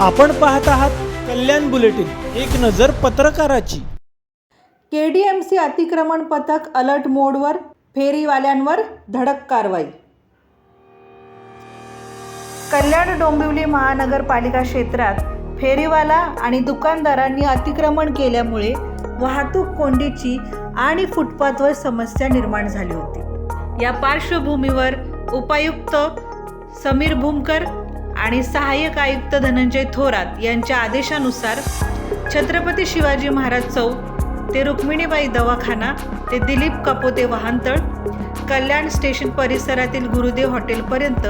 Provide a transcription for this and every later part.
आपण पाहत आहात कल्याण बुलेटिन एक नजर पत्रकाराची. केडीएमसी अतिक्रमण पथक अलर्ट मोडवर फेरीवाल्यांवर धडक कारवाई. कल्याण डोंबिवली महानगरपालिका क्षेत्रात फेरीवाला आणि दुकानदारांनी अतिक्रमण केल्यामुळे वाहतूक कोंडीची आणि फुटपाथवर समस्या निर्माण झाली होती. या पार्श्वभूमीवर उपायुक्त समीर भूमकर आणि सहाय्यक आयुक्त धनंजय थोरात यांच्या आदेशानुसार छत्रपती शिवाजी महाराज चौक ते रुक्मिणीबाई दवाखाना ते दिलीप कपोते वाहनतळ कल्याण स्टेशन परिसरातील गुरुदेव हॉटेलपर्यंत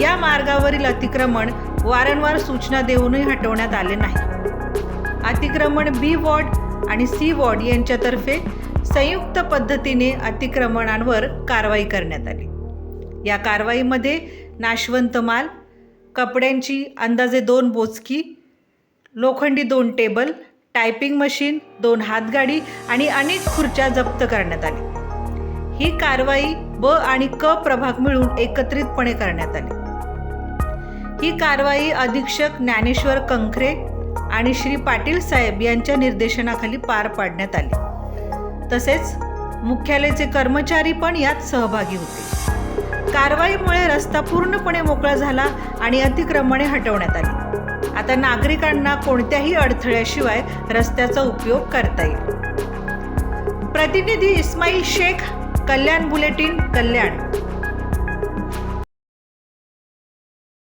या मार्गावरील अतिक्रमण वारंवार सूचना देऊनही हटवण्यात आले नाही. अतिक्रमण बी वॉर्ड आणि सी वॉर्ड यांच्यातर्फे संयुक्त पद्धतीने अतिक्रमणांवर कारवाई करण्यात आली. या कारवाईमध्ये नाशवंत माल कपड्यांची अंदाजे दोन बोचकी लोखंडी दोन टेबल टायपिंग मशीन दोन हातगाडी आणि अनेक खुर्च्या जप्त करण्यात आली ही कारवाई ब आणि क प्रभाग मिळून एकत्रितपणे करण्यात आली. ही कारवाई अधीक्षक ज्ञानेश्वर कंखरे आणि श्री पाटील साहेब यांच्या निर्देशनाखाली पार पाडण्यात आली. तसेच मुख्यालयाचे कर्मचारी पण यात सहभागी होते. कारवाईमुळे रस्ता पूर्णपणे मोकळा झाला आणि अतिक्रमणे हटवण्यात आली. आता नागरिकांना कोणत्याही अडथळ्याशिवाय रस्त्याचा उपयोग करता येईल. प्रतिनिधी इस्माईल शेख कल्याण बुलेटिन कल्याण.